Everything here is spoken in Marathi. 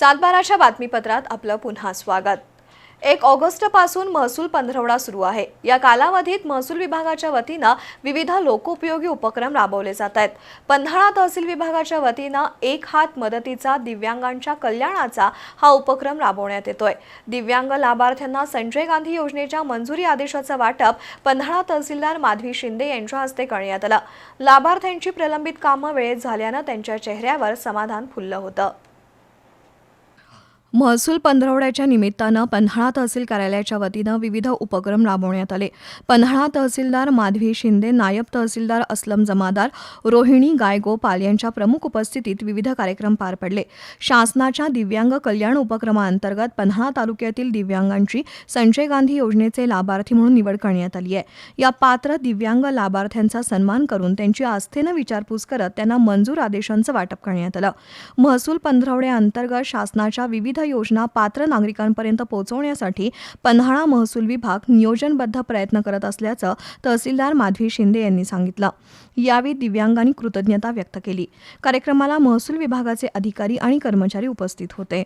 सातबाराच्या बातमीपत्रात आपलं पुन्हा स्वागत. एक ऑगस्टपासून महसूल पंधरवडा सुरू आहे. या कालावधीत महसूल विभागाच्या वतीनं विविध लोकोपयोगी उपक्रम राबवले जात आहेत. पन्हाळा तहसील विभागाच्या वतीनं एक हात मदतीचा दिव्यांगांच्या कल्याणाचा हा उपक्रम राबवण्यात येतोय. दिव्यांग लाभार्थ्यांना संजय गांधी योजनेच्या मंजुरी आदेशाचं वाटप पन्हाळा तहसीलदार माधवी शिंदे यांच्या हस्ते करण्यात आलं. लाभार्थ्यांची प्रलंबित कामं वेळेत झाल्यानं त्यांच्या चेहऱ्यावर समाधान फुललं होतं. महसूल पंधरवड्याच्या निमित्तानं पन्हाळा तहसील कार्यालयाच्या वतीनं विविध उपक्रम राबवण्यात आले. पन्हाळा तहसीलदार माधवी शिंदे नायब तहसीलदार अस्लम जमादार रोहिणी गायगोपाल यांच्या प्रमुख उपस्थितीत विविध कार्यक्रम पार पडले. शासनाच्या दिव्यांग कल्याण उपक्रमाअंतर्गत पन्हाळा तालुक्यातील दिव्यांगांची संजय गांधी योजनेचे लाभार्थी म्हणून निवड करण्यात आली आहे. या पात्र दिव्यांग लाभार्थ्यांचा सन्मान करून त्यांची आस्थेनं विचारपूस करत त्यांना मंजूर आदेशांचं वाटप करण्यात आलं. महसूल पंधरवड्याअंतर्गत शासनाच्या विविध योजना पात्र नागरिकांपर्यंत पोहोचवण्यासाठी पन्हाळा महसूल विभाग नियोजनबद्ध प्रयत्न करत असल्याचं तहसीलदार माधवी शिंदे यांनी सांगितलं. यावेळी दिव्यांगांनी कृतज्ञता व्यक्त केली. कार्यक्रमाला महसूल विभागाचे अधिकारी आणि कर्मचारी उपस्थित होते.